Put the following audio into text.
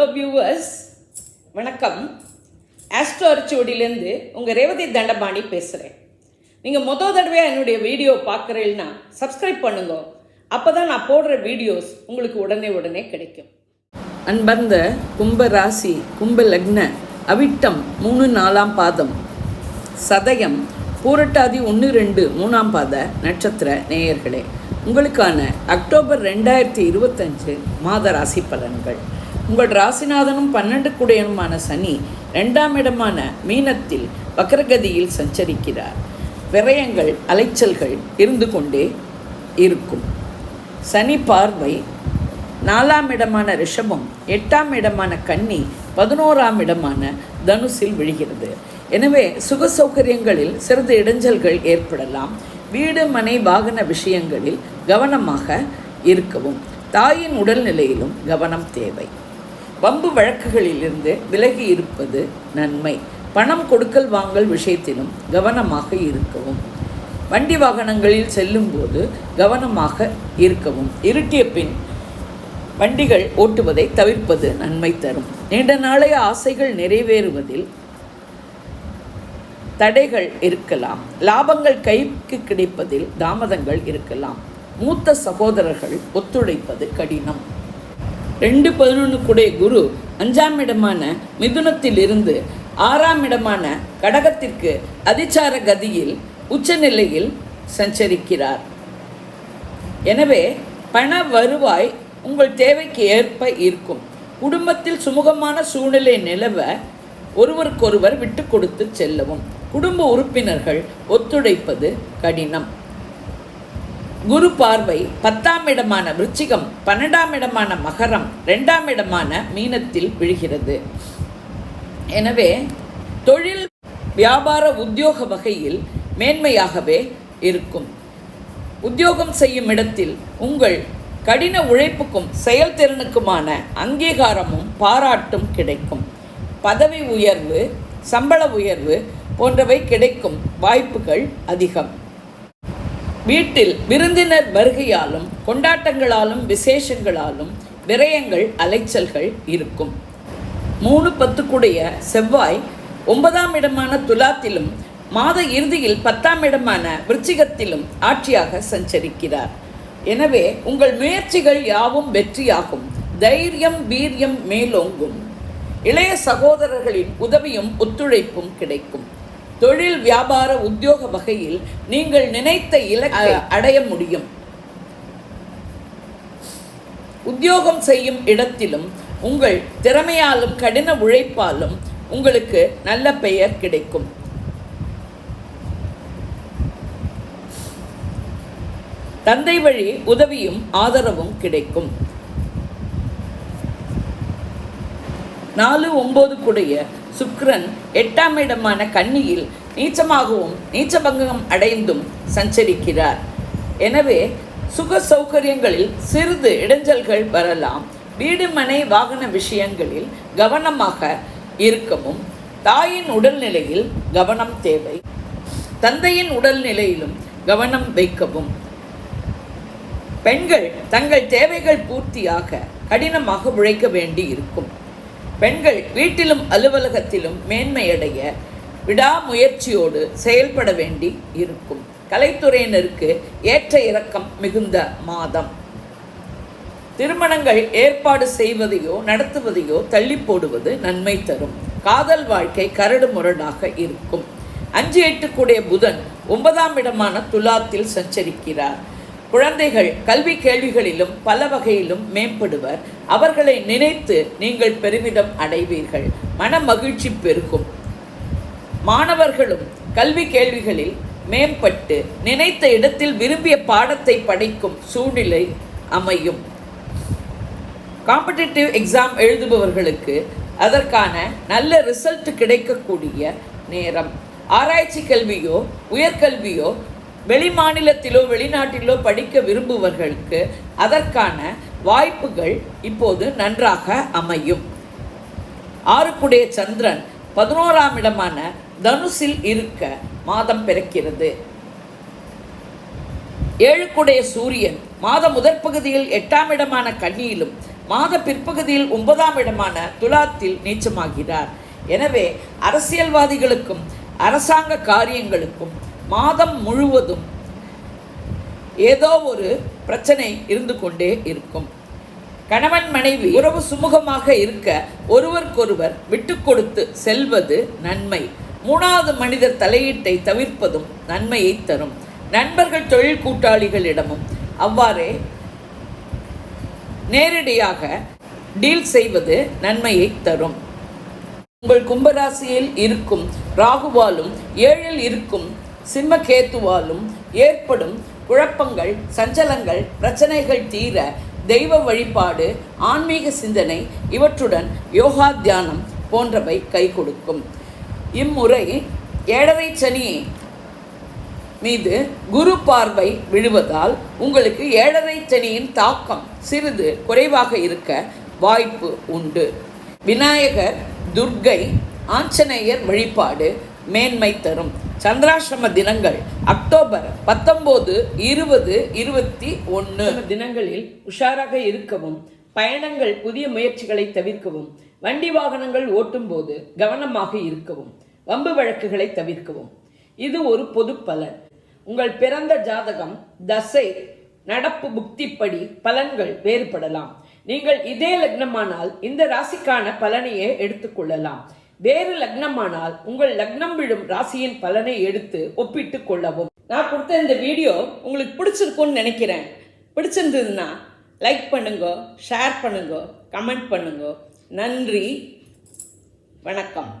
Hello viewers வணக்கம். Astro அரிச்சுவடியிலேருந்து உங்கள் ரேவதி தண்டபாணி பேசுகிறேன் நீங்கள் மொதல் தடவையாக என்னுடைய வீடியோ பார்க்குறீங்கன்னா சப்ஸ்கிரைப் பண்ணுங்க. அப்போ தான் நான் போடுற வீடியோஸ் உங்களுக்கு உடனே உடனே கிடைக்கும். அன்பர்ந்த கும்ப ராசி கும்ப லக்ன அவிட்டம் மூணு நாலாம் பாதம். சதயம் பூரட்டாதி ஒன்று ரெண்டு மூணாம் பாத நட்சத்திர நேயர்களே. உங்களுக்கான அக்டோபர் ரெண்டாயிரத்தி இருபத்தஞ்சு மாத ராசி பலன்கள். உங்கள் ராசிநாதனும் பன்னெண்டு குடையனுமான சனி ரெண்டாம் இடமான மீனத்தில் வக்கரகதியில் சஞ்சரிக்கிறார். விரயங்கள் அலைச்சல்கள் இருந்து கொண்டே இருக்கும். சனி பார்வை நாலாம் இடமான ரிஷபம் எட்டாம் இடமான கன்னி பதினோராம் இடமான தனுசில் விழுகிறது. எனவே சுக சௌகரியங்களில் சிறிது இடைஞ்சல்கள் ஏற்படலாம். வீடு மனை வாகன விஷயங்களில் கவனமாக இருக்கவும். தாயின் உடல்நிலையிலும் கவனம் தேவை. வம்பு வழக்குகளிலிருந்து விலகி இருப்பது நன்மை. பணம் கொடுக்கல் வாங்கல் விஷயத்திலும் கவனமாக இருக்கவும். வண்டி வாகனங்களில் செல்லும்போது கவனமாக இருக்கவும். இருட்டிய பின் வண்டிகள் ஓட்டுவதை தவிர்ப்பது நன்மை தரும். நீண்ட நாளைய ஆசைகள் நிறைவேறுவதில் தடைகள் இருக்கலாம். லாபங்கள் கைக்கு கிடைப்பதில் தாமதங்கள் இருக்கலாம். மூத்த சகோதரர்கள் ஒத்துழைப்பது கடினம். ரெண்டு பதினொன்றுக்குடைய குரு அஞ்சாம் இடமான மிதுனத்தில் இருந்து ஆறாம் இடமான கடகத்திற்கு அதிச்சார கதியில் உச்சநிலையில் சஞ்சரிக்கிறார். எனவே பண வருவாய் உங்கள் தேவைக்கு ஏற்ப இருக்கும். குடும்பத்தில் சுமூகமான சூழ்நிலை நிலவ ஒருவருக்கொருவர் விட்டு கொடுத்து செல்லவும். குடும்ப உறுப்பினர்கள் ஒத்துழைப்பது கடினம். குரு பார்வை பத்தாம் இடமான விருச்சிகம் பன்னெண்டாம் இடமான மகரம் ரெண்டாம் இடமான மீனத்தில் விழுகிறது. எனவே தொழில் வியாபார உத்தியோக வகையில் மேன்மையாகவே இருக்கும். உத்தியோகம் செய்யும் இடத்தில் உங்கள் கடின உழைப்புக்கும் செயல்திறனுக்குமான அங்கீகாரமும் பாராட்டும் கிடைக்கும். பதவி உயர்வு சம்பள உயர்வு போன்றவை கிடைக்கும் வாய்ப்புகள் அதிகம். வீட்டில் விருந்தினர் வருகையாலும் கொண்டாட்டங்களாலும் விசேஷங்களாலும் விரயங்கள் அலைச்சல்கள் இருக்கும். மூணு பத்துக்குடைய செவ்வாய் ஒன்பதாம் இடமான துலாத்திலும் மாத இறுதியில் பத்தாம் இடமான விருச்சிகத்திலும் ஆட்சியாக சஞ்சரிக்கிறார். எனவே உங்கள் முயற்சிகள் யாவும் வெற்றியாகும். தைரியம் வீரியம் மேலோங்கும். இளைய சகோதரர்களின் உதவியும் ஒத்துழைப்பும் கிடைக்கும். தொழில் வியாபார உத்தியோக வகையில் நீங்கள் நினைத்த இலக்கை அடைய முடியும். உத்தியோகம் செய்யும் இடத்திலும் உங்கள் திறமையாலும் கடின உழைப்பாலும் உங்களுக்கு நல்ல பெயர் கிடைக்கும். தந்தை வழி உதவியும் ஆதரவும் கிடைக்கும். நாலு ஒன்பது கூடைய சுக்ரன் எட்டாம் இடமான கன்னியில் நீச்சமாகவும் நீச்சபங்கம் அடைந்தும் சஞ்சரிக்கிறார். எனவே சுக சௌகரியங்களில் சிறிது இடைஞ்சல்கள் வரலாம். வீடு மனை வாகன விஷயங்களில் கவனமாக இருக்கவும் தாயின் உடல்நிலையில் கவனம் தேவை. தந்தையின் உடல்நிலையிலும் கவனம் வைக்கவும். பெண்கள் தங்கள் தேவைகள் பூர்த்தியாக கடினமாக உழைக்க வேண்டி இருக்கும் பெண்கள் வீட்டிலும் அலுவலகத்திலும் மேன்மையடைய விடாமுயற்சியோடு செயல்பட வேண்டி இருக்கும். கலைத்துறையினருக்கு ஏற்ற இறக்கம் மிகுந்த மாதம். திருமணங்கள் ஏற்பாடு செய்வதையோ நடத்துவதையோ தள்ளி போடுவது நன்மை தரும். காதல் வாழ்க்கை கரடு முரடாக இருக்கும். அஞ்சு எட்டு கூடிய புதன் ஒன்பதாம் இடமான துலாத்தில் சஞ்சரிக்கிறார். குழந்தைகள் கல்வி கேள்விகளிலும் பல வகையிலும் மேம்படுவர். அவர்களை நினைத்து நீங்கள் பெருமிதம் அடைவீர்கள். மன மகிழ்ச்சி பெருகும். மாணவர்களும் கல்வி கேள்விகளில் மேம்பட்டு நினைத்த இடத்தில் விரும்பிய பாடத்தை படிக்கும் சூழ்நிலை அமையும். காம்படிட்டிவ் எக்ஸாம் எழுதுபவர்களுக்கு அதற்கான நல்ல ரிசல்ட் கிடைக்கக்கூடிய நேரம். ஆராய்ச்சி கல்வியோ உயர்கல்வியோ வெளி மாநிலத்திலோ வெளிநாட்டிலோ படிக்க விரும்புவர்களுக்கு அதற்கான வாய்ப்புகள் இப்போது நன்றாக அமையும். ஆறுக்குடைய சந்திரன் பதினோராம் இடமான தனுசில் இருக்க மாதம் பிறக்கிறது. ஏழுக்குடைய சூரியன் மாத முதற் பகுதியில் எட்டாம் இடமான கன்னியிலும் மாத பிற்பகுதியில் ஒன்பதாம் இடமான துலாத்தில் நீச்சமாகிறார். எனவே அரசியல்வாதிகளுக்கும் அரசாங்க காரியங்களுக்கும் மாதம் முழுவதும் ஏதோ ஒரு பிரச்சனை இருந்து கொண்டே இருக்கும். கணவன் மனைவி உறவு சுமூகமாக இருக்க ஒருவருக்கொருவர் விட்டு கொடுத்து செல்வது நன்மை. மூணாவது மனிதர் தலையீட்டை தவிர்ப்பதும் நன்மையை தரும். நண்பர்கள் தொழில் கூட்டாளிகளிடமும் அவ்வாறே நேரடியாக டீல் செய்வது நன்மையை தரும். உங்கள் கும்பராசியில் இருக்கும் ராகுவாலும் ஏழில் இருக்கும் சிம்மகேத்துவாலும் ஏற்படும் குழப்பங்கள் சஞ்சலங்கள் பிரச்சனைகள் தீர தெய்வ வழிபாடு ஆன்மீக சிந்தனை இவற்றுடன் யோகா தியானம் போன்றவை கை கொடுக்கும். இம்முறை ஏழரை சனி மீது குரு பார்வை விழுவதால் உங்களுக்கு ஏழரை சனியின் தாக்கம் சிறிது குறைவாக இருக்க வாய்ப்பு உண்டு. விநாயகர் துர்க்கை ஆஞ்சநேயர் வழிபாடு மேன்மை தரும். சந்திராசிரம தினங்கள் அக்டோபர் பத்தொம்போது இருபது இருபத்தி ஒன்று தினங்களில் உஷாராக இருக்கவும் பயணங்கள் புதிய முயற்சிகளை தவிர்க்கவும் வண்டி வாகனங்கள் ஓட்டும் போது கவனமாக இருக்கவும் வம்பு வழக்குகளை தவிர்க்கவும். இது ஒரு பொது பலன். உங்கள் பிறந்த ஜாதகம் தசை நடப்பு புக்திப்படி பலன்கள் வேறுபடலாம். நீங்கள் இதே லக்னமானால் இந்த ராசிக்கான பலனையே எடுத்துக்கொள்ளலாம் வேறு லக்னமானால் உங்கள் லக்னம் விழும் ராசியின் பலனை எடுத்து ஒப்பிட்டு கொள்ளவும். நான் கொடுத்த இந்த வீடியோ உங்களுக்கு பிடிச்சிருக்கும்னு நினைக்கிறேன். பிடிச்சிருந்ததுன்னா லைக் பண்ணுங்க ஷேர் பண்ணுங்க கமெண்ட் பண்ணுங்க. நன்றி வணக்கம்.